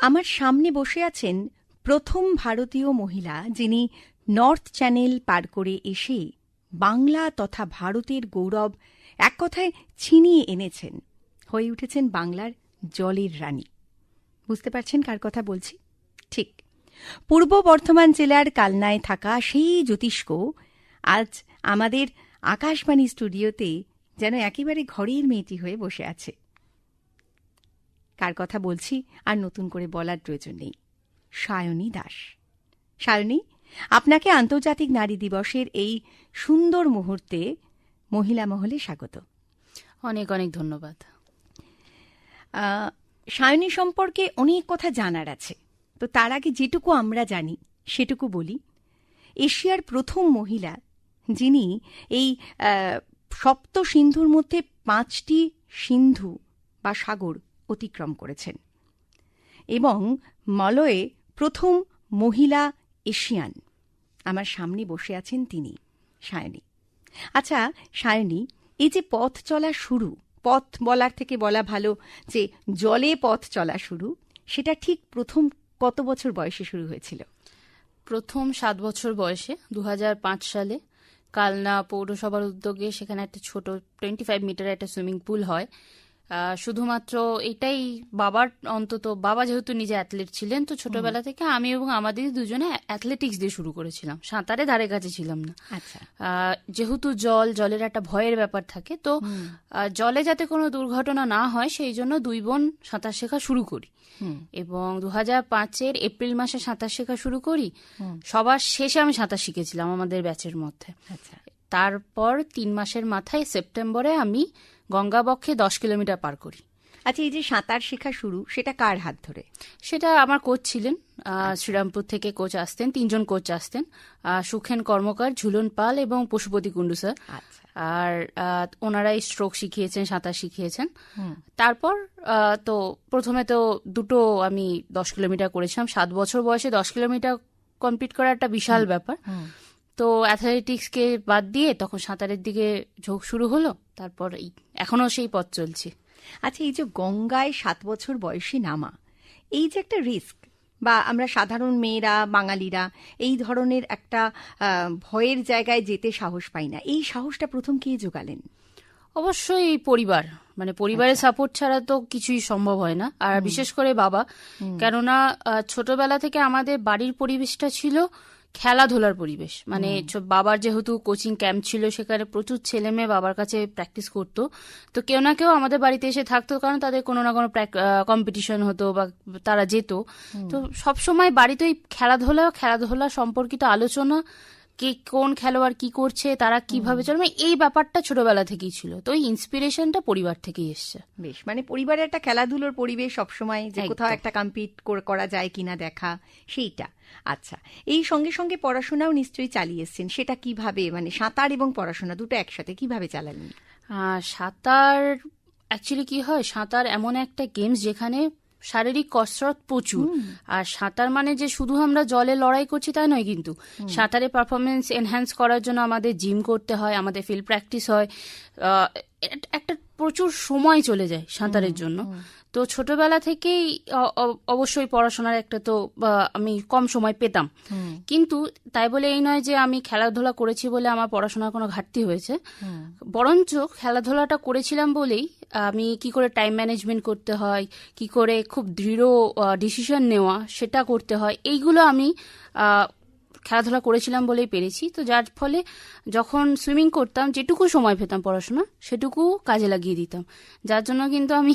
আমার সামনে বসে আছেন প্রথম ভারতীয় মহিলা যিনি নর্থ চ্যানেল পার করে এসে বাংলা তথা ভারতের গৌরব এক কথায় ছিনিয়ে এনেছেন। হয়ে উঠেছেন বাংলার জলের রানী। বুঝতে পারছেন কার কথা বলছি? ঠিক। পূর্ব বর্ধমান জেলার কালনায় থাকা সেই জ্যোতিষ্ক আজ আমাদের আকাশবাণী স্টুডিওতে যেন একেবারে ঘরের মেয়েটি হয়ে বসে আছে। কার কথা বলছি আর নতুন করে বলার প্রয়োজন নেই। সায়নী দাস। সায়নী আপনাকে আন্তর্জাতিক নারী দিবসের এই সুন্দর মুহূর্তে মহিলা মহলে স্বাগত। অনেক অনেক ধন্যবাদ। সায়নী সম্পর্কে অনেক কথা জানার আছে। তো তার আগে যেটুকু আমরা জানি সেটুকু বলি। এশিয়ার প্রথম মহিলা যিনি এই সপ্ত সিন্ধুর মধ্যে পাঁচটি সিন্ধু বা সাগর অতিক্রম করেছেন। এবং মলয়ে প্রথম মহিলা এশিয়ান। আমার সামনে বসে আছেন তিনি, সায়নী। আচ্ছা সায়নী, এই যে পথ চলা শুরু, পথ বলার থেকে বলা ভালো যে জলে পথ চলা শুরু, সেটা ঠিক প্রথম কত বছর বয়সে শুরু হয়েছিল? প্রথম সাত বছর বয়সে দু হাজার পাঁচ সালে, কালনা পৌরসভার উদ্যোগে সেখানে একটা ছোট টোয়েন্টি ফাইভ মিটার একটা সুইমিং পুল হয়। শুধুমাত্র এটাই বাবার অন্তত বাবা যেহেতু নিজে অ্যাথলেট ছিলেন তো ছোটবেলা থেকে আমি এবং আমাদের দুজনে অ্যাথলেটিক্স দিয়ে শুরু করেছিলাম। সাঁতারে ধারে কাছে ছিলাম না। আচ্ছা। যেহেতু জল জলের একটা ভয়ের ব্যাপার থাকে তো জলে যাতে কোনো দুর্ঘটনা না হয় সেই জন্য দুই বোন সাঁতার শেখা শুরু করি। এবং দু হাজার পাঁচের এপ্রিল মাসে সাঁতার শেখা শুরু করি। সবার শেষে আমি সাঁতার শিখেছিলাম আমাদের ব্যাচের মধ্যে। আচ্ছা। তারপর তিন মাসের মাথায় সেপ্টেম্বরে আমি গঙ্গাবক্ষে দশ কিলোমিটার পার করি। আচ্ছা এই যে সাঁতার শেখা শুরু সেটা কার হাত ধরে? সেটা আমার কোচ ছিলেন আহ, শ্রীরামপুর থেকে কোচ আসতেন তিনজন কোচ আসতেন সুখেন কর্মকার ঝুলন পাল এবং পশুপতি কুণ্ডু স্যার। আচ্ছা। আর ওনারাই স্ট্রোক শিখিয়েছেন সাঁতার শিখিয়েছেন। তারপর তো প্রথমে তো দুটো আমি দশ কিলোমিটার করেছিলাম সাত বছর বয়সে দশ কিলোমিটার কমপ্লিট করা একটা বিশাল ব্যাপার। হুম। তো অ্যাথলেটিক্সকে বাদ দিয়ে তখন সাঁতারের দিকে ঝোঁক শুরু হলো তারপর এই এখনও সেই পথ চলছে। আচ্ছা এই যে গঙ্গায় সাত বছর বয়সী নামা এই যে একটা রিস্ক বা আমরা সাধারণ মেয়েরা বাঙালিরা এই ধরনের একটা ভয়ের জায়গায় যেতে সাহস পাই না। এই সাহসটা প্রথম কে জোগালেন অবশ্যই পরিবার। মানে পরিবারের সাপোর্ট ছাড়া তো কিছুই সম্ভব হয় না। আর বিশেষ করে বাবা। কেননা আহ, ছোটবেলা থেকে আমাদের বাড়ির পরিবেশটা ছিল খেলাধুলার পরিবেশ। মানে বাবার যেহেতু কোচিং ক্যাম্প ছিল সেখানে প্রচুর ছেলে মেয়ে বাবার কাছে প্র্যাকটিস করতো। তো কেউ না কেউ আমাদের বাড়িতে এসে থাকতো কারণ তাদের কোনো না কোনো কম্পিটিশন হতো বা তারা যেত। তো সবসময় বাড়িতে ওই খেলাধুলা খেলাধুলা সম্পর্কিত আলোচনা কে কোন খেলোয়াড় কি করছে তারা কীভাবে চলে মানে এই ব্যাপারটা ছোটবেলা থেকেই ছিল। তো ওই ইন্সপিরেশনটা পরিবার থেকেই এসছে। বেশ মানে পরিবারের একটা খেলাধুলোর পরিবেশ সবসময় যে কোথাও একটা কম্পিট করা যায় কিনা দেখা সেইটা। আচ্ছা এই সঙ্গে সঙ্গে পড়াশোনাও নিশ্চয়ই চালিয়ে এসছেন। সেটা কীভাবে মানে সাঁতার এবং পড়াশোনা দুটো একসাথে কীভাবে চালালেন? সাঁতার অ্যাকচুয়ালি কি হয় সাঁতার এমন একটা গেমস যেখানে শারীরিক কসরত প্রচুর। আর সাঁতার মানে যে শুধু আমরা জলে লড়াই করছি তাই নয় কিন্তু সাঁতারে পারফরমেন্স এনহ্যান্স করার জন্য আমাদের জিম করতে হয় আমাদের ফিল্ড প্র্যাকটিস হয়। একটা প্রচুর সময় চলে যায় সাঁতারের জন্য। তো ছোটবেলা থেকেই অবশ্যই পড়াশোনার একটা তো আমি কম সময় পেতাম। কিন্তু তাই বলে এই নয় যে আমি খেলাধুলা করেছি বলে আমার পড়াশোনার কোনো ঘাটতি হয়েছে। বরঞ্চ খেলাধুলাটা করেছিলাম বলেই আমি কি করে টাইম ম্যানেজমেন্ট করতে হয়, কি করে খুব দৃঢ় ডিসিশন নেওয়া সেটা করতে হয়, এইগুলো আমি খেলাধুলা করেছিলাম বলেই পেরেছি। তো যার ফলে যখন সুইমিং করতাম যেটুকু সময় পেতাম পড়াশোনা সেটুকু কাজে লাগিয়ে দিতাম। যার জন্য কিন্তু আমি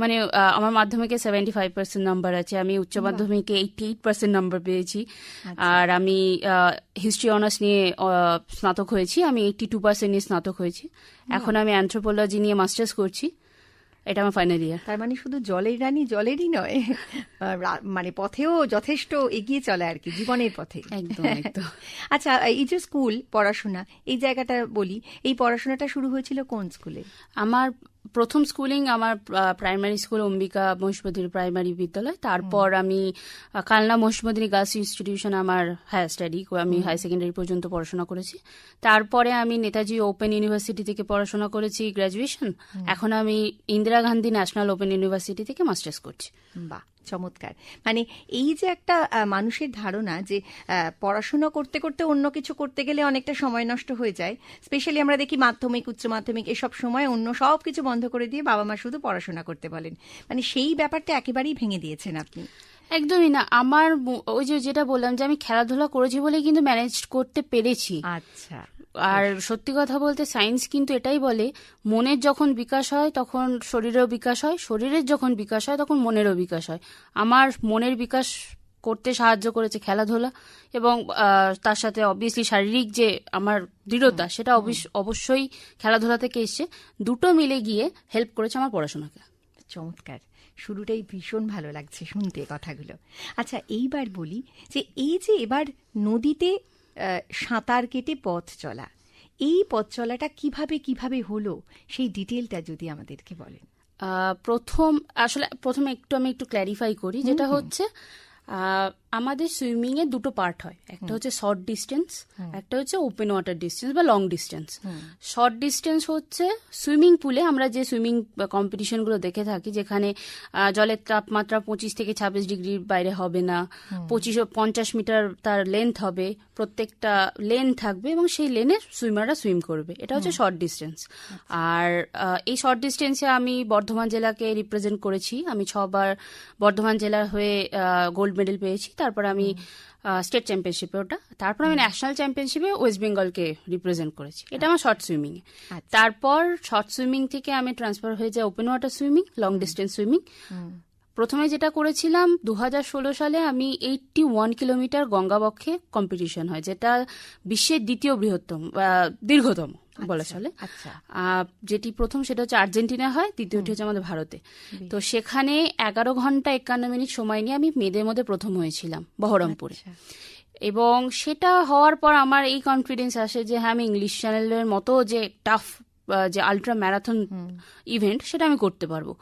মানে আমার মাধ্যমিকে সেভেন্টি ফাইভ পার্সেন্ট নাম্বার আছে আমি উচ্চ মাধ্যমিকে এইটি এইট পার্সেন্ট নাম্বার পেয়েছি আর আমি হিস্ট্রি অনার্স নিয়ে স্নাতক হয়েছি আমি এইটটি টু পার্সেন্ট নিয়ে স্নাতক হয়েছি। এখন আমি অ্যান্থ্রোপোলজি নিয়ে মাস্টার্স করছি। এটা আমার ফাইনাল ইয়ার তার মানে শুধু জলের রানী জলেরই নয় মানে পথেও যথেষ্ট এগিয়ে চলে আর কি জীবনের পথে। একদম একদম। আচ্ছা এই যে স্কুল পড়াশোনা এই জায়গাটা বলি এই পড়াশোনাটা শুরু হয়েছিল কোন স্কুলে আমার প্রথম স্কুলিং আমার primary school Ambika Mahishmardini primary বিদ্যালয়। তারপর আমি কালনা মহিষমদিনী গার্লস ইনস্টিটিউশন আমার হায়ার স্টাডি আমি হায়ার সেকেন্ডারি পর্যন্ত পড়াশোনা করেছি। তারপরে আমি নেতাজি ওপেন ইউনিভার্সিটি থেকে পড়াশোনা করেছি গ্র্যাজুয়েশন এখন আমি Indira Gandhi National Open University থেকে মাস্টার্স করছি। বাহ। চমৎকার। মানে এই যে একটা মানুষের ধারণা যে পড়াশোনা করতে করতে অন্য কিছু করতে গেলে অনেকটা সময় নষ্ট হয়ে যায় স্পেশালি আমরা দেখি মাধ্যমিক উচ্চ মাধ্যমিক এসব সময় অন্য সব কিছু বন্ধ করে দিয়ে বাবা মা শুধু পড়াশোনা করতে বলেন। মানে সেই ব্যাপারটা একেবারেই ভেঙে দিয়েছেন আপনি। একদমই না। আমার ওই যে যেটা বললাম যে আমি খেলাধুলা করেছি বলে কিন্তু ম্যানেজ করতে পেরেছি। আচ্ছা। আর সত্যি কথা বলতে সায়েন্স কিন্তু এটাই বলে মনের যখন বিকাশ হয় তখন শরীরেরও বিকাশ হয় শরীরের যখন বিকাশ হয় তখন মনেরও বিকাশ হয়। আমার মনের বিকাশ করতে সাহায্য করেছে খেলাধুলা এবং তার সাথে অবভিয়াসলি শারীরিক যে আমার দৃঢ়তা সেটা অবশ্য- অবশ্যই খেলাধুলা থেকে এসছে। দুটো মিলে গিয়ে হেল্প করেছে আমার পড়াশোনাকে। চমৎকার। শুরুটাই ভীষণ ভালো লাগছে শুনতে কথাগুলো। আচ্ছা এইবার বলি যে এই যে এবার নদীতে সাঁতার কেটে পথ চলা। এই পথ চলাটা কীভাবে কীভাবে হলো সেই ডিটেলটা যদি আমাদেরকে বলেন। প্রথম আসলে প্রথমে একটু আমি একটু ক্ল্যারিফাই করি যেটা হচ্ছে আমাদের সুইমিং এ দুটো পার্ট হয়। একটা হচ্ছে শর্ট ডিস্টেন্স একটা হচ্ছে ওপেন ওয়াটার ডিস্টেন্স বা লং ডিস্টেন্স। শর্ট ডিস্টেন্স হচ্ছে সুইমিং পুলে আমরা যে সুইমিং কম্পিটিশনগুলো দেখে থাকি যেখানে জলের তাপমাত্রা পঁচিশ থেকে ছাব্বিশ ডিগ্রির বাইরে হবে না পঁচিশ পঞ্চাশ মিটার তার লেন্থ হবে প্রত্যেকটা লেন থাকবে এবং সেই লেনে সুইমাররা সুইম করবে। এটা হচ্ছে শর্ট ডিস্টেন্স। আর এই শর্ট ডিস্টেন্সে আমি বর্ধমান জেলাকে রিপ্রেজেন্ট করেছি। আমি ছবার বর্ধমান জেলার হয়ে গোল্ড মেডেল পেয়েছি। তারপর আমি স্টেট চ্যাম্পিয়নশিপে ওটা। তারপর আমি ন্যাশনাল চ্যাম্পিয়নশিপে ওয়েস্ট বেঙ্গলকে রিপ্রেজেন্ট করেছি। এটা আমার শর্ট সুইমিং এ তারপর শর্ট সুইমিং থেকে আমি ট্রান্সফার হয়ে যাই open water swimming long distance swimming প্রথমে যেটা করেছিলাম দু হাজার ষোলো সালে আমি এইটটি ওয়ান কিলোমিটার গঙ্গাবক্ষে কম্পিটিশন হয় যেটা বিশ্বের দ্বিতীয় বৃহত্তম দীর্ঘতম বলা চলে। আচ্ছা। যেটি প্রথম সেটা হচ্ছে আর্জেন্টিনা হয় দ্বিতীয়টি হচ্ছে আমাদের ভারতে। তো সেখানে এগারো ঘণ্টা একান্ন মিনিট সময় নিয়ে আমি মেয়েদের মধ্যে প্রথম হয়েছিলাম বহরমপুরে। আচ্ছা। এবং সেটা হওয়ার পর আমার এই কনফিডেন্স আসে যে হ্যাঁ আমি ইংলিশ চ্যানেলের মতো যে টাফ যে আলট্রা ম্যারাথন ইভেন্ট সেটা আমি করতে পারব।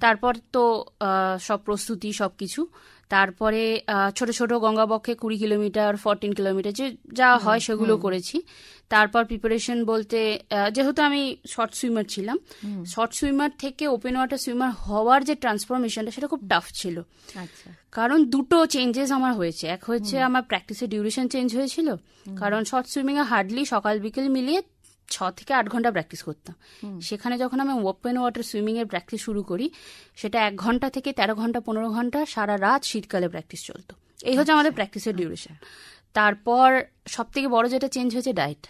তারপর তো সব প্রস্তুতি সব কিছু। তারপরে ছোট ছোট গঙ্গাবক্ষে কুড়ি কিলোমিটার ফোরটিন কিলোমিটার যে যা হয় সেগুলো করেছি। তারপর প্রিপারেশন বলতে যেহেতু আমি শর্ট সুইমার ছিলাম শর্ট সুইমার থেকে ওপেন ওয়াটার সুইমার হওয়ার যে ট্রান্সফরমেশনটা সেটা খুব টাফ ছিল। আচ্ছা। কারণ দুটো চেঞ্জেস আমার হয়েছে। এক হচ্ছে আমার প্র্যাকটিসের ডিউরেশন চেঞ্জ হয়েছিল কারণ শর্ট সুইমিং এ হার্ডলি সকাল বিকেল মিলিয়ে ছ থেকে আট ঘণ্টা প্র্যাকটিস করতাম। সেখানে যখন আমি ওপেন ওয়াটার সুইমিং এর প্র্যাকটিস শুরু করি সেটা এক ঘণ্টা থেকে তেরো ঘণ্টা পনেরো ঘণ্টা সারা রাত শীতকালে প্র্যাকটিস চলতো। এই হচ্ছে আমাদের প্র্যাকটিসের ডিউরেশন তারপর সব থেকে বড় যেটা চেঞ্জ হয়েছে ডায়েট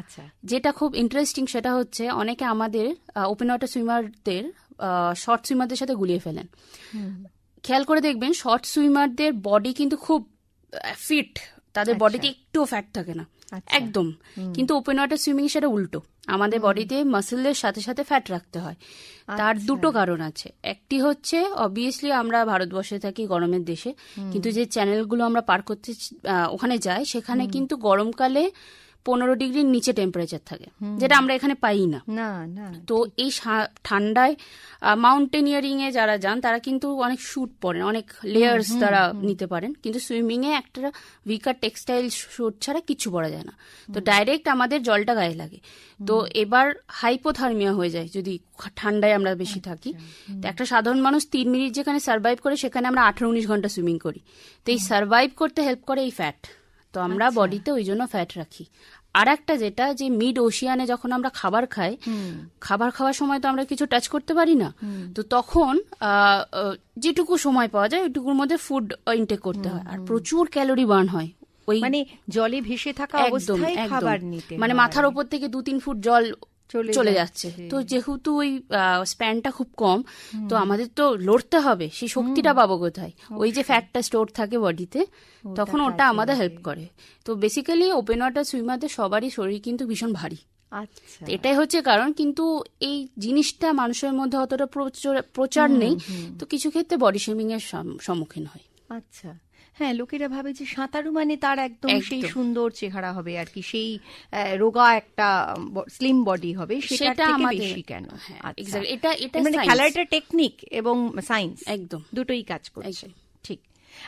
আচ্ছা। যেটা খুব ইন্টারেস্টিং সেটা হচ্ছে অনেকে আমাদের ওপেন ওয়াটার সুইমারদের শর্ট সুইমারদের সাথে গুলিয়ে ফেলেন। খেয়াল করে দেখবেন শর্ট সুইমারদের বডি কিন্তু খুব ফিট তাদের বডিতে একটুও ফ্যাট থাকে না। আচ্ছা। একদম। কিন্তু ওপেন ওয়াটার সুইমিং সেটা উল্টো। আমাদের বডিতে মাসেলদের সাথে সাথে ফ্যাট রাখতে হয়। তার দুটো কারণ আছে। একটি হচ্ছে অবভিয়াসলি আমরা ভারতবর্ষে থাকি গরমের দেশে। কিন্তু যে চ্যানেলগুলো আমরা পার করতে ওখানে যাই সেখানে কিন্তু গরমকালে পনেরো ডিগ্রির নিচে টেম্পারেচার থাকে যেটা আমরা এখানে পাই না। তো এই ঠান্ডায় মাউন্টেনিয়ারিং এ যারা যান তারা কিন্তু অনেক শুট পরেন অনেক লেয়ার্স তারা নিতে পারেন। কিন্তু সুইমিং এ একটা উইকার টেক্সটাইল শুট ছাড়া কিছু পরা যায় না। তো ডাইরেক্ট আমাদের জলটা গায়ে লাগে। তো এবার হাইপোথার্মিয়া হয়ে যায় যদি ঠান্ডায় আমরা বেশি থাকি। তো একটা সাধারণ মানুষ তিন মিনিট যেখানে সার্ভাইভ করে সেখানে আমরা আঠারো উনিশ ঘণ্টা সুইমিং করি। তো এই সার্ভাইভ করতে হেল্প করে এই ফ্যাট তো আমরা বডিতে ওই জন্য ফ্যাট রাখি। আর একটা যেটা যে মিড ওশিয়ানে যখন আমরা খাবার খাই খাবার খাওয়ার সময় তো আমরা কিছু টাচ করতে পারি না। তো তখন যেটুকু সময় পাওয়া যায় ওইটুকুর মধ্যে ফুড ইনটেক করতে হয়। আর প্রচুর ক্যালোরি বার্ন হয়। ওই মানে জলে ভেসে থাকা অবস্থায় খাবার নিতে মানে মাথার উপর থেকে দু তিন ফুট জল চলে যাচ্ছে। তো যেহেতু ওই স্প্যানটা খুব কম তো আমাদের তো লড়তে হবে সেই শক্তিটা পাবো কোথায়? ওই যে ফ্যাটটা স্টোর থাকে বডিতে তখন ওটা আমাদের হেল্প করে। তো বেসিক্যালি ওপেন ওয়াটার সুইমারদের সবারই শরীর কিন্তু ভীষণ ভারী। আচ্ছা। এটাই হচ্ছে কারণ কিন্তু এই জিনিসটা মানুষের মধ্যে অতটা প্রচার নেই তো কিছু ক্ষেত্রে বডি শেমিং এর সম্মুখীন হয়। আচ্ছা। হ্যাঁ লোকেরা ভাবে যে সাঁতারু মানে তার একদম সেই সুন্দর চেহারা হবে আর কি সেই রোগা একটা স্লিম বডি হবে সেটা আমাদের- কেন? হ্যাঁ, আচ্ছা। এটা- এটা মানে। খেলাটা টেকনিক এবং সায়েন্স একদম। দুটোই কাজ করছে। ঠিক।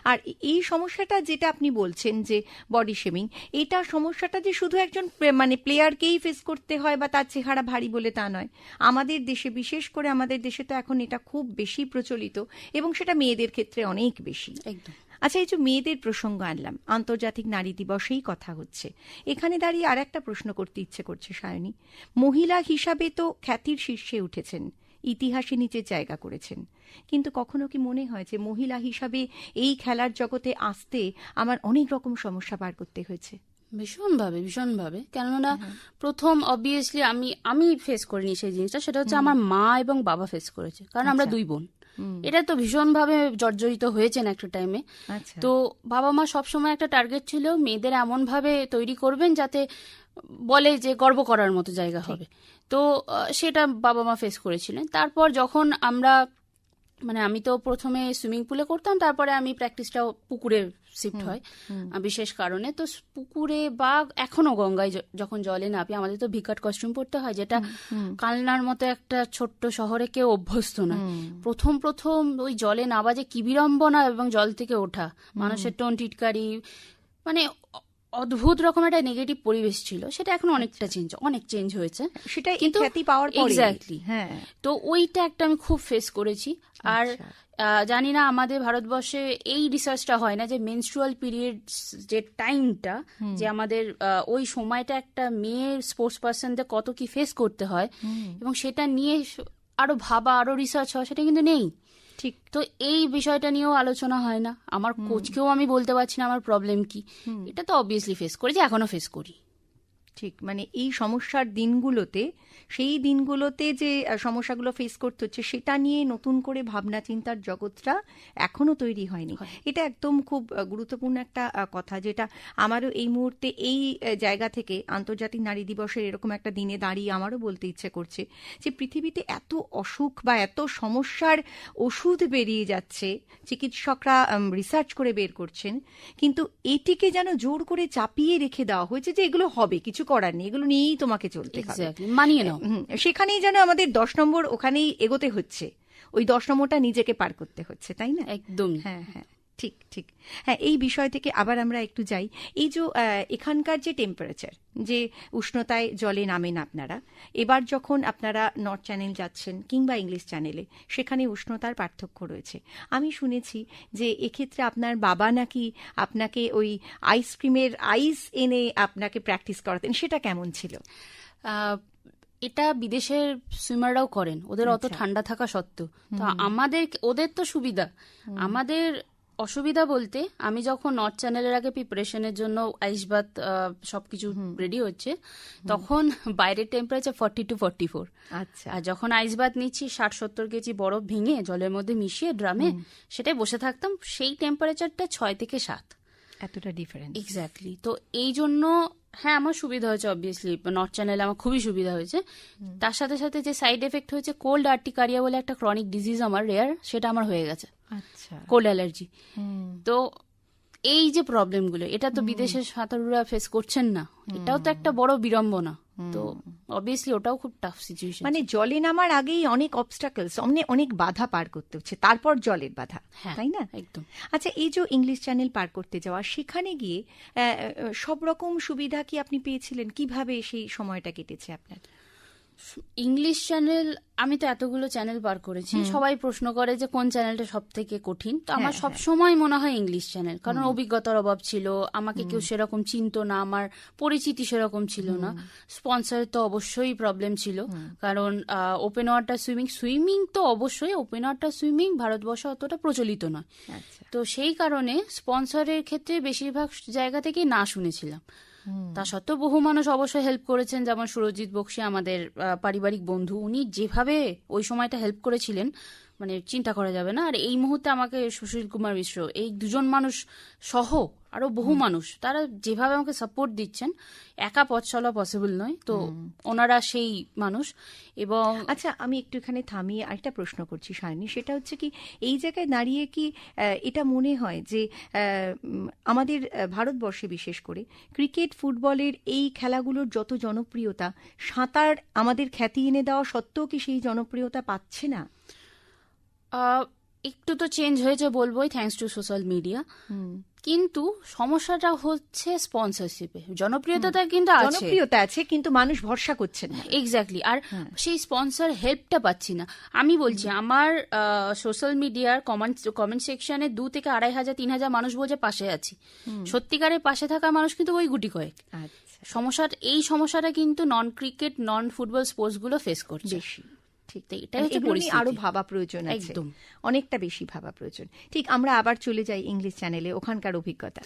আর এই সমস্যাটা যেটা আপনি বলছেন যে বডি শেমিং এটা সমস্যাটা যে শুধু একজন মানে প্লেয়ারকেই ফেস করতে হয় বা তার চেহারা ভারী বলে তা নয় আমাদের দেশে বিশেষ করে আমাদের দেশে তো এখন এটা খুব বেশি প্রচলিত এবং সেটা মেয়েদের ক্ষেত্রে অনেক বেশি। একদম। আচ্ছা এই যে মেয়েদের প্রসঙ্গ আনলাম। আন্তর্জাতিক নারী দিবসেই কথা হচ্ছে। এখানে দাঁড়িয়ে আর একটা প্রশ্ন করতে ইচ্ছে করছে সায়নী। মহিলা হিসাবে তো খ্যাতির শীর্ষে উঠেছেন ইতিহাসে নিচে জায়গা করেছেন। কিন্তু কখনো কি মনে হয় যে মহিলা হিসাবে এই খেলার জগতে আসতে আমার অনেক রকম সমস্যা পার করতে হয়েছে? ভীষণভাবে ভীষণভাবে। কেননা প্রথম অবভিয়াসলি আমি আমি ফেস করিনি সেই জিনিসটা। সেটা হচ্ছে আমার মা এবং বাবা ফেস করেছে। কারণ আমরা আচ্ছা। দুই বোন। এটা তো ভীষণভাবে জর্জরিত হয়েছেন একটা টাইমে আচ্ছা। তো বাবা মা সবসময় একটা টার্গেট ছিল মেয়েদের এমন ভাবে তৈরি করবেন যাতে বলে যে গর্ব করার মতো জায়গা হবে। তো সেটা বাবা মা ফেস করেছিলেন। তারপর যখন আমরা মানে আমি তো প্রথমে সুইমিং পুলে করতাম তারপরে আমি প্র্যাকটিসটাও পুকুরে শিফট হয় বিশেষ কারণে। তো পুকুরে বা এখনও গঙ্গায় যখন জলে নামি আমাদের তো ভিকাট কস্টিউম পরতে হয় যেটা কালনার মতো একটা ছোট্ট শহরে কেউ অভ্যস্ত না প্রথম প্রথম ওই জলে নাবা যে কি বিড়ম্বনা এবং জল থেকে ওঠা মানুষের টোন টিটকারি মানে অদ্ভুত রকম একটা নেগেটিভ পরিবেশ ছিল সেটা এখন অনেকটা চেঞ্জ অনেক চেঞ্জ হয়েছে। সেটা কিন্তু খ্যাতি পাওয়ার পরে Exactly. হ্যাঁ। তো ওইটা একটা আমি খুব ফেস করেছি। আর আচ্ছা। জানি না আমাদের ভারতবর্ষে এই রিসার্চটা হয় না যে মেনস্ট্রুয়াল পিরিয়ড যে টাইমটা যে আমাদের ওই সময়টা একটা মেয়ের স্পোর্টস পার্সনদের কত কি ফেস করতে হয়। এবং সেটা নিয়ে আরও ভাবা আরও রিসার্চ হয় সেটা কিন্তু নেই। ঠিক। তো এই বিষয়টা নিয়েও আলোচনা হয় না। আমার কোচকেও আমি বলতে পারছি না আমার প্রবলেম কি। এটা তো অবভিয়াসলি ফেস করেছি এখনও ফেস করি। ঠিক মানে এই সমস্যার দিনগুলোতে সেই দিনগুলোতে যে সমস্যাগুলো ফেস করতে হচ্ছে সেটা নিয়ে নতুন করে ভাবনা চিন্তার জগৎটা এখনও তৈরি হয়নি। এটা একদম খুব গুরুত্বপূর্ণ একটা কথা যেটা আমারও এই মুহূর্তে এই জায়গা থেকে আন্তর্জাতিক নারী দিবসের এরকম একটা দিনে দাঁড়িয়ে আমারও বলতে ইচ্ছে করছে যে পৃথিবীতে এত অসুখ বা এত সমস্যার ওষুধ বেরিয়ে যাচ্ছে চিকিৎসকরা রিসার্চ করে বের করছেন কিন্তু এটিকে যেন জোর করে চাপিয়ে রেখে দেওয়া হয়েছে যে এগুলো হবে কিছু করার নেই এগুলো নিয়েই তোমাকে চলতে হবে। মানিয়ে নাও। হুম, সেখানেই যেন আমাদের দশ নম্বর ওখানেই এগোতে হচ্ছে। ওই দশ নম্বরটা নিজেকে পার করতে হচ্ছে তাই না? একদম হ্যাঁ হ্যাঁ। ঠিক ঠিক। হ্যাঁ এই বিষয় থেকে আবার আমরা একটু যাই। এই যে এখানকার যে টেম্পারেচার যে উষ্ণতায় জলে নামেন আপনারা এবার যখন আপনারা নর্থ চ্যানেল যাচ্ছেন কিংবা ইংলিশ চ্যানেলে সেখানে উষ্ণতার পার্থক্য রয়েছে। আমি শুনেছি যে এক্ষেত্রে আপনার বাবা নাকি আপনাকে ওই আইসক্রিমের আইস এনে আপনাকে প্র্যাকটিস করাতেন সেটা কেমন ছিল? এটা বিদেশের সুইমাররাও করেন। ওদের অত আচ্ছা। ঠান্ডা থাকা সত্ত্বেও। তো আমাদের ওদের তো সুবিধা। আমাদের অসুবিধা বলতে আমি যখন নর্থ চ্যানেলের আগে প্রিপারেশনের জন্য আইসবাত আহ, সবকিছু রেডি হচ্ছে তখন বাইরের temperature forty two forty four আচ্ছা। আর যখন আইসবাত নিচ্ছি ষাট সত্তর কেজি বরফ ভেঙে জলের মধ্যে মিশিয়ে ড্রামে সেটাই বসে থাকতাম সেই টেম্পারেচারটা ছয় থেকে সাত। এতটা ডিফারেন্স এক্স্যাক্টলি তো এই জন্য হ্যাঁ আমার সুবিধা হয়েছে অবভিয়াসলি নর্থ চ্যানেলে আমার খুবই সুবিধা হয়েছে। তার সাথে সাথে যে সাইড এফেক্ট হয়েছে কোল্ড আর্টিকারিয়া বলে একটা ক্রনিক ডিজিজ আমার রেয়ার সেটা আমার হয়ে গেছে। আচ্ছা। Cold allergy. তো এই যে প্রবলেমগুলো এটা তো বিদেশের সাঁতারুরা ফেস করছেন না। এটাও তো একটা বড় বিড়ম্বনা। তো অবভিয়াসলি ওটাও খুব টাফ সিচুয়েশন মানে জলে নামার আগেই অনেক অবস্টাকলস অনেক অনেক বাধা পার করতে হচ্ছে। তারপর জলের বাধা হ্যাঁ তাই না? একদম। আচ্ছা এই যে ইংলিশ চ্যানেল পার করতে যাওয়া সেখানে গিয়ে সব রকম সুবিধা কি আপনি পেয়েছিলেন? কীভাবে সেই সময়টা কেটেছে আপনার? ইংলিশ চ্যানেল আমি তো এতগুলো চ্যানেল পার করেছি। সবাই প্রশ্ন করে যে কোন চ্যানেলটা সব থেকে কঠিন। তো আমার হ্যাঁ, সব সময় মনে হয় ইংলিশ চ্যানেল কারণ অভিজ্ঞতার অভাব ছিল আমাকে কেউ সেরকম চিনতো না আমার পরিচিতি সেরকম ছিল না। স্পন্সরের তো অবশ্যই প্রবলেম ছিল কারণ ওপেন ওয়াটার সুইমিং সুইমিং তো অবশ্যই ওপেন ওয়াটার সুইমিং ভারতবর্ষে অতটা প্রচলিত নয়। আচ্ছা। তো সেই কারণে স্পন্সরের ক্ষেত্রে বেশিরভাগ জায়গা থেকেই না শুনেছিলাম। তা সত্ত্বেও বহু মানুষ অবশ্যই হেল্প করেছেন, যেমন সুরজিৎ বক্সি, আমাদের পারিবারিক বন্ধু। উনি যেভাবে ওই সময়টা হেল্প করেছিলেন মানে চিন্তা করা যাবে না। আর এই মুহূর্তে আমাকে সুশীল কুমার মিশ্র এই দুজন মানুষ সহ আরও বহু মানুষ তারা যেভাবে আমাকে সাপোর্ট দিচ্ছেন একা পথ চলা পসিবল নয়। তো ওনারা সেই মানুষ এবং আচ্ছা আমি একটু এখানে থামিয়ে আরেকটা প্রশ্ন করছি সায়নী সেটা হচ্ছে কি এই জায়গায় দাঁড়িয়ে কি এটা মনে হয় যে আমাদের ভারতবর্ষে বিশেষ করে ক্রিকেট ফুটবলের এই খেলাগুলোর যত জনপ্রিয়তা সাঁতার আমাদের খ্যাতি এনে দেওয়া সত্ত্বেও কি সেই জনপ্রিয়তা পাচ্ছে না? একটু তো চেঞ্জ হয়েছে বলবোই থ্যাঙ্কস টু সোশ্যাল মিডিয়া কিন্তু সমস্যাটা হচ্ছে স্পন্সরশিপে জনপ্রিয়তা কিন্তু আছে। জনপ্রিয়তা আছে কিন্তু মানুষ ভরসা করছে না। এক্স্যাক্টলি আর হ্যাঁ। সেই স্পন্সর হেল্পটা পাচ্ছি না। আমি বলছি আমার সোশ্যাল মিডিয়ার কমেন্ট কমেন্ট সেকশনে দু থেকে আড়াই হাজার তিন হাজার মানুষ বোঝে পাশে আছি। সত্যিকারের পাশে থাকা মানুষ কিন্তু ওই গুটি কয়েক। আচ্ছা। সমস্যার এই সমস্যাটা কিন্তু নন ক্রিকেট নন ফুটবল স্পোর্টসগুলো ফেস করছে। বেশি। ঠিক তো এটাই হচ্ছে পরিস্থিতি। আরও ভাবা প্রয়োজন আছে। একদম। অনেকটা বেশি ভাবা প্রয়োজন। ঠিক আমরা আবার চলে যাই ইংলিশ চ্যানেলে ওখানকার অভিজ্ঞতা।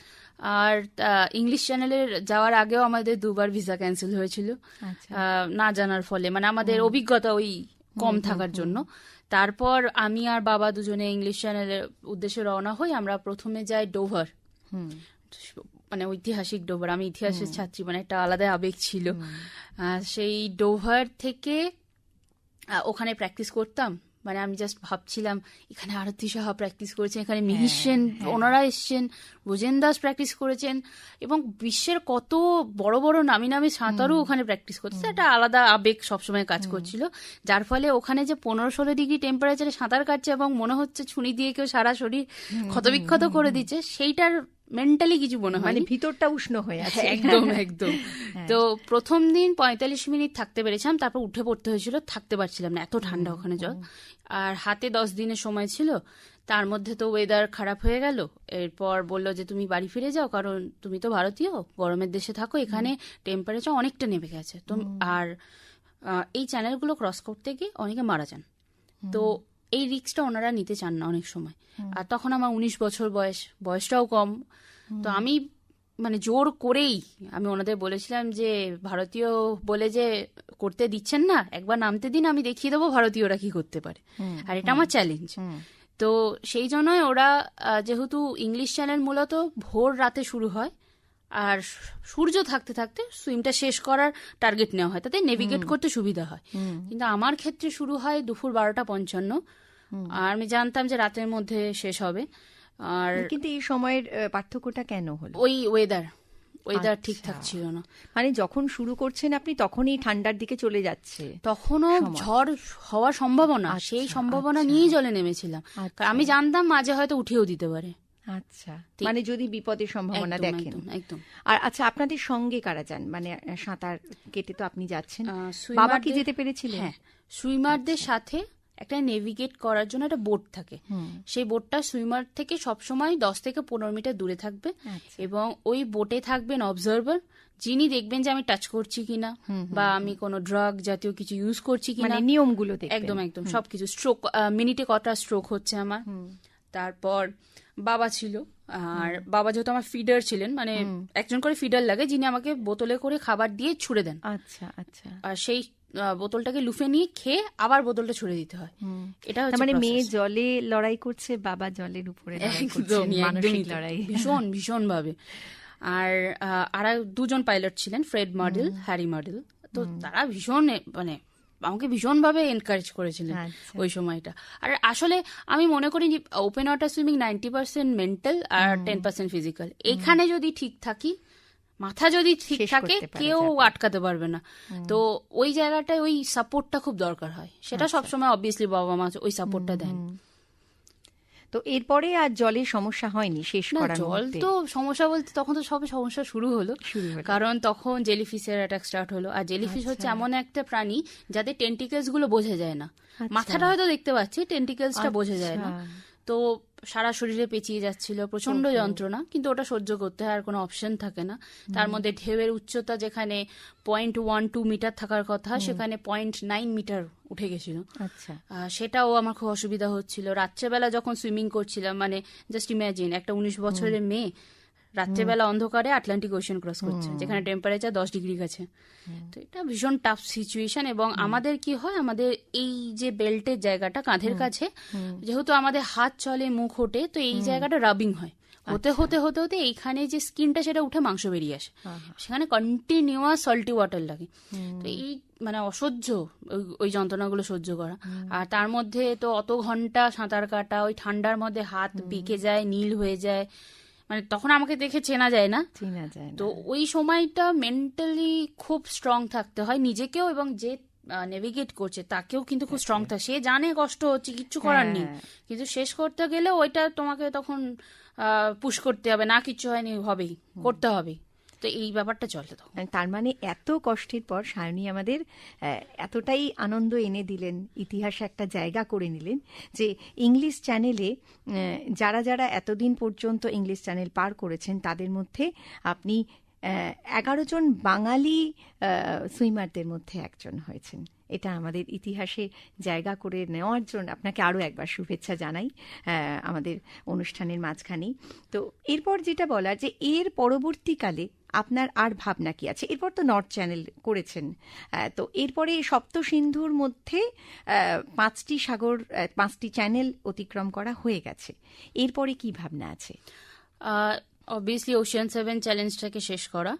আর ইংলিশ চ্যানেলের যাওয়ার আগেও আমাদের দুবার ভিসা ক্যান্সেল হয়েছিল। আচ্ছা। না জানার ফলে মানে আমাদের অভিজ্ঞতা ওই কম থাকার জন্য। তারপর আমি আর বাবা দুজনে ইংলিশ চ্যানেলের উদ্দেশ্যে রওনা হই আমরা প্রথমে যাই ডোভার। মানে ঐতিহাসিক ডোভার আমি ইতিহাসের ছাত্রী মানে একটা আলাদা আবেগ ছিল। সেই ডোভার থেকে ওখানে প্র্যাকটিস করতাম। মানে আমি জাস্ট ভাবছিলাম এখানে আরতি সাহা প্র্যাকটিস করেছেন এখানে মিহির সেন ওনারা এসছেন ব্রজেন দাস প্র্যাকটিস করেছেন এবং বিশ্বের কত বড় বড় নামি নামি সাঁতারও ওখানে প্র্যাকটিস করছে। একটা আলাদা আবেগ সবসময় কাজ করছিল। যার ফলে ওখানে যে পনেরো ষোলো ডিগ্রি টেম্পারেচারে সাঁতার কাটছে এবং মনে হচ্ছে ছুরি দিয়ে কেউ সারা শরীর ক্ষতবিক্ষত করে দিচ্ছে সেইটার মেন্টালি কিছু মনে হয় মানে ভিতরটা উষ্ণ হয়ে আছে। একদম একদম। তো প্রথম দিন পঁয়তাল্লিশ মিনিট থাকতে পেরেছিলাম তারপর উঠে পড়তে হয়েছিল থাকতে পারছিলাম না এত ঠান্ডা ওখানে জল। আর হাতে দশ দিনের সময় ছিল তার মধ্যে তো ওয়েদার খারাপ হয়ে গেল এরপর বলল যে তুমি বাড়ি ফিরে যাও কারণ তুমি তো ভারতীয় গরমের দেশে থাকো এখানে টেম্পারেচার অনেকটা নেমে গেছে। তো আর এই চ্যানেলগুলো ক্রস করতে গিয়ে অনেকে মারা যান। তো এই রিস্কটা ওনারা নিতে চান না অনেক সময়। আর তখন আমার উনিশ বছর বয়স বয়সটাও কম। তো আমি মানে জোর করেই আমি ওনাদের বলেছিলাম যে ভারতীয় বলে যে করতে দিচ্ছেন না একবার নামতে দিন আমি দেখিয়ে দেবো ভারতীয়রা কি করতে পারে। আর এটা আমার চ্যালেঞ্জ তো সেই জন্যই ওরা যেহেতু ইংলিশ চ্যানেল মূলত ভোর রাতে শুরু হয় আর সূর্য থাকতে থাকতে সুইমটা শেষ করার টার্গেট নেওয়া হয়। তাতে নেভিগেট করতে সুবিধা হয়। কিন্তু আমার ক্ষেত্রে শুরু হয় দুপুর বারোটা পঞ্চান্ন। আর আমি জানতাম যে রাতের মধ্যে শেষ হবে। আর কিন্তু এই সময়ের পার্থক্যটা কেন হলো? ওই ওয়েদার ওয়েদার আচ্ছা। ঠিকঠাক ছিল না। মানে যখন শুরু করছেন আপনি তখনই ঠান্ডার দিকে চলে যাচ্ছে তখনও ঝড় হওয়ার সম্ভাবনা সেই সম্ভাবনা নিয়েই জলে নেমেছিলাম। আচ্ছা। আমি জানতাম মাঝে হয়তো উঠেও দিতে পারে। আচ্ছা। মানে যদি বিপদের সম্ভাবনা দেখেন। একদম, আর আচ্ছা আপনাদের সঙ্গে কারা যান? মানে সাঁতার কেটে তো আপনি যাচ্ছেন। বাবা কি যেতে পেরেছিলেন? হ্যাঁ সুইমারদের সাথে একটা নেভিগেট করার জন্য একটা বোট থাকে। সেই বোটটা সুইমার থেকে সবসময় দশ থেকে পনেরো মিটার দূরে থাকবে আচ্ছা। এবং ওই বোটে থাকবেন অবজারভার যিনি দেখবেন যে আমি টাচ করছি কিনা বা আমি কোনো ড্রাগ জাতীয় কিছু ইউজ করছি কিনা। মানে নিয়মগুলো একদম একদম সবকিছু। স্ট্রোক মিনিটে কটা স্ট্রোক হচ্ছে আমার। তারপর বাবা ছিল আর বাবা যেহেতু আমার ফিডার ছিলেন মানে একজন করে ফিডার লাগে যিনি আমাকে বোতলে করে খাবার দিয়ে ছুড়ে দেন। আচ্ছা আচ্ছা। আর সেই বোতলটাকে লুফে নিয়ে খেয়ে আবার বোতলটা ছুড়ে দিতে হয়। এটা হচ্ছে মানে মেয়ে জলে লড়াই করছে বাবা জলের উপরে মানসিক লড়াই। ভীষণ ভীষণ ভাবে আর আর দুজন পাইলট ছিলেন ফ্রেড মডেল হ্যারি মডেল তো তারা ভীষণ মানে আমাকে ভীষণভাবে এনকারেজ করেছিলেন আচ্ছা। ওই সময়টা। আর আসলে আমি মনে করি যে open water swimming ninety percent mental আর টেন পার্সেন্ট ফিজিক্যাল এখানে যদি ঠিক থাকি মাথা যদি ঠিক থাকে কেউ আটকাতে পারবে না। তো ওই জায়গাটায় ওই সাপোর্টটা খুব দরকার হয়। সেটা আচ্ছা। সবসময় অবভিয়াসলি বাবা মা ওই সাপোর্টটা দেন। তো এরপরে আর জলের সমস্যা হয়নি শেষ করার জল তো সমস্যা বলতে তখন তো সবে সমস্যা শুরু হলো। কারণ তখন জেলিফিশের অ্যাটাক স্টার্ট হলো। আর জেলিফিশ হচ্ছে আচ্ছা। এমন একটা প্রাণী যাদের টেন্টিকেলসগুলো বোঝা যায় না। মাথাটা হয়তো দেখতে পাচ্ছি টেন্টিকেলসটা বোঝা যায় না। আচ্ছা। তো সারা শরীরে পেঁচিয়ে যাচ্ছিল প্রচণ্ড যন্ত্রণা কিন্তু ওটা সহ্য করতে হয় আর কোনো অপশন থাকে না। তার মধ্যে ঢেউয়ের উচ্চতা যেখানে পয়েন্ট ওয়ান টু মিটার থাকার কথা সেখানে পয়েন্ট নাইন মিটার উঠে গেছিল। আচ্ছা। সেটাও আমার খুব অসুবিধা হচ্ছিল। রাত্রেবেলা যখন সুইমিং করছিলাম মানে জাস্ট ইম্যাজিন একটা উনিশ বছরের মেয়ে রাত্রেবেলা অন্ধকারে আটলান্টিক ওশন ক্রস করছে যেখানে টেম্পারেচার দশ ডিগ্রি কাছে। তো এটা ভীষণ টাফ সিচুয়েশন এবং আমাদের কি হয় আমাদের এই যে বেল্টের জায়গাটা কাঁধের কাছে যেহেতু আমাদের হাত চলে মুখ ওঠে তো এই জায়গাটা রাবিং হয়। হতে হতে হতে হতে এইখানে যে স্কিনটা সেটা উঠে মাংস বেরিয়ে আসে। সেখানে কন্টিনিউয়াস সল্টি ওয়াটার লাগে। তো এই মানে অসহ্য ওই- ওই যন্ত্রণাগুলো সহ্য করা। আর তার মধ্যে তো অত ঘণ্টা সাঁতার কাটা ওই ঠান্ডার মধ্যে হাত পিকে যায় নীল হয়ে যায়। মানে তখন আমাকে দেখে চেনা যায় না। চেনা যায় তো ওই সময়টা মেন্টালি খুব স্ট্রং থাকতে হয় নিজেকেও এবং যে নেভিগেট করছে তাকেও কিন্তু খুব স্ট্রং থাকে সে জানে কষ্ট হচ্ছে কিচ্ছু করার নেই। হ্যাঁ। কিন্তু শেষ করতে গেলে ওইটা তোমাকে তখন পুশ করতে হবে না কিছু হয়নি হবেই করতে হবে তো এই ব্যাপারটা চলে তখন তার মানে এত কষ্টের পর সায়নী আমাদের এতটাই আনন্দ এনে দিলেন, ইতিহাসে একটা জায়গা করে নিলেন যে ইংলিশ চ্যানেলে যারা যারা এতদিন পর্যন্ত ইংলিশ চ্যানেল পার করেছেন, তাদের মধ্যে আপনি এগারো জন বাঙালি সুইমারদের মধ্যে একজন হয়েছেন। এটা আমাদের ইতিহাসে জায়গা করে নেওয়ার জন্য আপনাকে আরও একবার শুভেচ্ছা জানাই আমাদের অনুষ্ঠানের মাঝখানেই। তো এরপর যেটা বলার যে এর পরবর্তীকালে আপনার আর ভাবনা কি আছে? এরপর তো নর্থ চ্যানেল করেছেন। তো এরপরে সপ্ত সিন্ধুর মধ্যে পাঁচটি সাগর পাঁচটি চ্যানেল অতিক্রম করা হয়ে গেছে। এরপরে কি ভাবনা আছে? অবভিয়াসলি ওশিয়ান সেভেন চ্যালেঞ্জটাকে শেষ করা।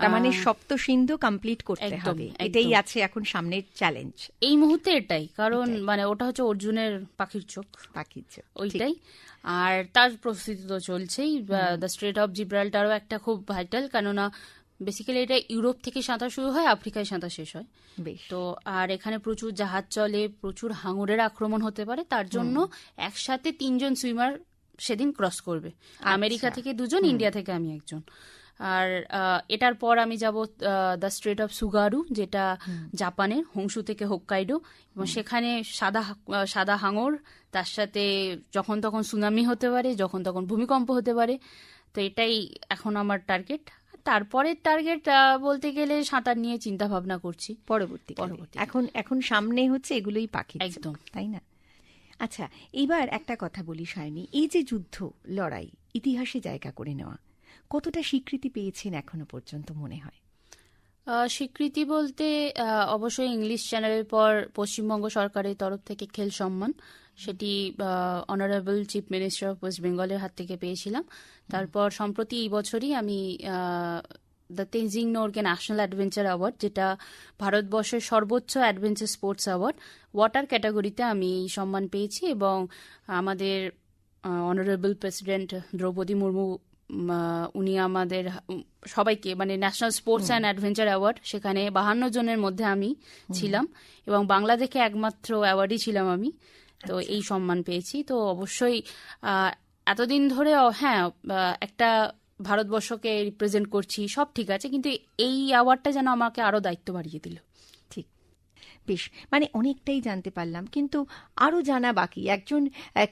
তার মানে সপ্ত সিন্ধু কমপ্লিট করতে হবে। এটাই আছে এখন সামনের চ্যালেঞ্জ এই মুহূর্তে এটাই কারণ মানে ওটা হচ্ছে অর্জুনের পাখির চোখ। পাখির চোখ। ওইটাই। আর তার প্রস্তুতি তো চলছেই। দ্য স্ট্রেট অফ জিব্রাল্টারও একটা খুব ভাইটাল কেননা বেসিক্যালি এটা ইউরোপ থেকে সাঁতার শুরু হয় আফ্রিকায় সাঁতার শেষ হয়। তো আর এখানে প্রচুর জাহাজ চলে প্রচুর হাঙরের আক্রমণ হতে পারে। তার জন্য একসাথে তিনজন সুইমার সেদিন ক্রস করবে। আমেরিকা থেকে দুজন ইন্ডিয়া থেকে আমি একজন। আর এটার পর আমি যাব দ্য স্ট্রেট অফ সুগারু যেটা জাপানের হোংসু থেকে হোক্কাইডো। এবং সেখানে সাদা সাদা হাঙর তার সাথে যখন তখন সুনামি হতে পারে যখন তখন ভূমিকম্প হতে পারে। তো এটাই এখন আমার টার্গেট তারপরের টার্গেট বলতে গেলে সাঁতার নিয়ে চিন্তা ভাবনা করছি। পরবর্তী পরবর্তী এখন এখন সামনে হচ্ছে এগুলোই পাখি একদম। তাই না? আচ্ছা এবার একটা কথা বলি সায়নী। এই যে যুদ্ধ লড়াই ইতিহাসে জায়গা করে নেওয়া কতটা স্বীকৃতি পেয়েছেন এখনও পর্যন্ত মনে হয়? স্বীকৃতি বলতে অবশ্যই ইংলিশ চ্যানেলের পর পশ্চিমবঙ্গ সরকারের তরফ থেকে খেল সম্মান সেটি honourable chief minister of West বেঙ্গলের হাত থেকে পেয়েছিলাম। তারপর সম্প্রতি এই বছরই আমি the Tenzing Norgay National Adventure Award যেটা ভারতবর্ষের সর্বোচ্চ অ্যাডভেঞ্চার স্পোর্টস অ্যাওয়ার্ড ওয়াটার ক্যাটাগরিতে আমি এই সম্মান পেয়েছি এবং আমাদের অনারেবল প্রেসিডেন্ট দ্রৌপদী মুর্মু উনি আমাদের সবাইকে মানে National Sports and Adventure Award সেখানে বাহান্ন জনের মধ্যে আমি ছিলাম এবং বাংলাদেশে একমাত্র অ্যাওয়ার্ডই ছিলাম আমি। তো এই সম্মান পেয়েছি। তো অবশ্যই এতদিন ধরে হ্যাঁ একটা ভারতবর্ষকে রিপ্রেজেন্ট করছি, সব ঠিক আছে, কিন্তু এই অ্যাওয়ার্ডটা যেন আমাকে আরও দায়িত্ব বাড়িয়ে দিল। ঠিক। বেশ মানে অনেকটাই জানতে পারলাম, কিন্তু আরও জানা বাকি। একজন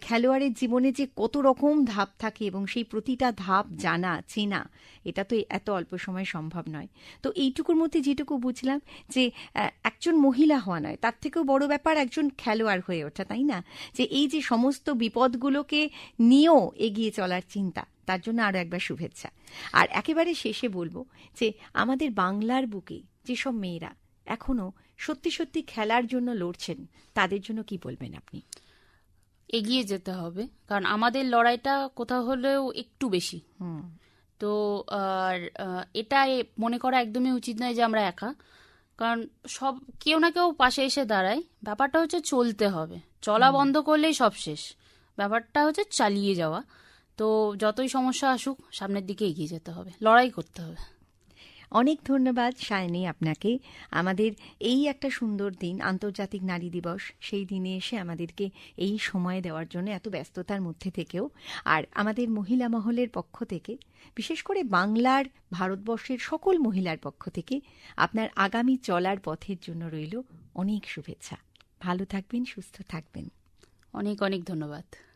খেলোয়াড়ের জীবনে যে কত রকম ধাপ থাকে এবং সেই প্রতিটা ধাপ জানা, চেনা, এটা তো এত অল্প সময় সম্ভব নয়। তো এইটুকুর মধ্যে যেটুকু বুঝলাম যে একজন মহিলা হওয়া নয়, তার থেকেও বড় ব্যাপার একজন খেলোয়াড় হয়ে ওঠা, তাই না? যে এই যে সমস্ত বিপদগুলোকে নিয়েও এগিয়ে চলার চিন্তা তার জন্য আরও একবার শুভেচ্ছা। আর একেবারে শেষে বলব যে আমাদের বাংলার বুকে যেসব মেয়েরা এখনও সত্যি সত্যি খেলার জন্য লড়ছেন তাদের জন্য কি বলবেন আপনি? এগিয়ে যেতে হবে কারণ আমাদের লড়াইটা কোথাও হলেও একটু বেশি। হুম। তো আর এটা মনে করা একদমই উচিত নয় যে আমরা একা কারণ সব কেউ না কেউ পাশে এসে দাঁড়ায়। ব্যাপারটা হচ্ছে চলতে হবে চলা বন্ধ করলেই সব শেষ। ব্যাপারটা হচ্ছে চালিয়ে যাওয়া। তো যতই সমস্যা আসুক সামনের দিকে এগিয়ে যেতে হবে। লড়াই করতে হবে। অনেক ধন্যবাদ সায়নী আপনাকে। আমাদের এই একটা সুন্দর দিন আন্তর্জাতিক নারী দিবস সেই দিনে এসে আমাদেরকে এই সময় দেওয়ার জন্য এত ব্যস্ততার মধ্যে থেকেও আর আমাদের মহিলা মহলের পক্ষ থেকে বিশেষ করে বাংলার ভারতবর্ষের সকল মহিলার পক্ষ থেকে আপনার আগামী চলার পথের জন্য রইল অনেক শুভেচ্ছা। ভালো থাকবেন সুস্থ থাকবেন। অনেক অনেক ধন্যবাদ।